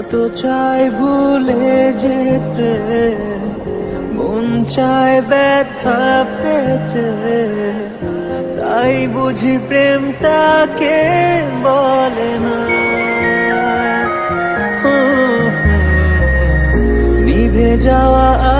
যত চাই ভুলে যেতে? মন চায় ব্যথা পেতে। তাই বুঝি প্রেম তাকে বলে না। নিভে যাওয়া